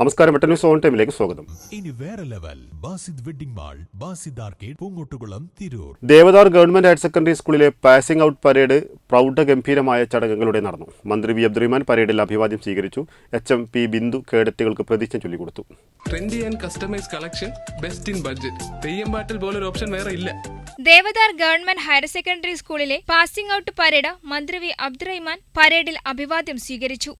നമസ്കാരം വെട്ട news on ടൈമിലേക്ക് സ്വാഗതം. ഇനി വേറെ level Basid wedding mall Basid arcade Poongottukulam Tirur. Devadar government higher secondary സ്കൂളിലെ പാസിംഗ് ഔട്ട് പരേഡ് പ്രൗഢഗംഭീരമായ ചടങ്ങുകളുടെ നടന്നു. മന്ത്രി വി. അബ്ദുറഹ്മാൻ പരേഡിൽ അഭിവാദ്യം സ്വീകരിച്ചു. എച്ച് എം പി ബിന്ദു കേഡറ്റുകൾക്ക് പ്രതിജ്ഞ ചൊല്ലിക്കൊടുത്തു. Trendy and customise collection best in budget Theyyam പാട്ടിൽ പോലൊരു ഓപ്ഷൻ വേറെ ഇല്ല. ദേവദാർ ഗവൺമെന്റ് ഹയർ സെക്കൻഡറി സ്കൂളിലെ പാസിംഗ് ഔട്ട് പരേഡ് മന്ത്രി വി. അബ്ദുറഹിമാൻ പരേഡിൽ അഭിവാദ്യം സ്വീകരിച്ചു.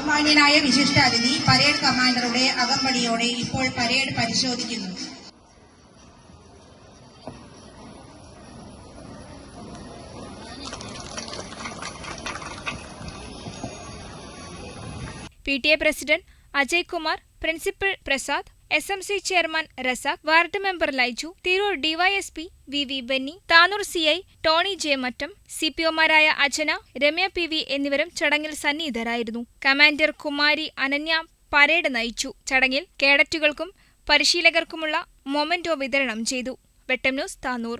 ബഹുമാന്യനായ വിശിഷ്ടാതിഥി പരേഡ് കമാൻഡറുടെ അകമ്പടിയോടെ ഇപ്പോൾ പരേഡ് പരിശോധിക്കുന്നു. P T A president Ajay Kumar principal Prasad S M C chairman Razak ward member Laiju Tirur DYSP V V Benny Tanur C I Tony J Mattam C P ഒമാരായ Ajana Ramya P V എന്നിവരും ചടങ്ങിൽ സന്നിഹിതരായിരുന്നു. Commander Kumari Ananya parade നയിച്ചു. ചടങ്ങിൽ കേഡറ്റുകൾക്കും പരിശീലകർക്കുമുള്ള memento വിതരണം ചെയ്തു. Vettam news Tanur.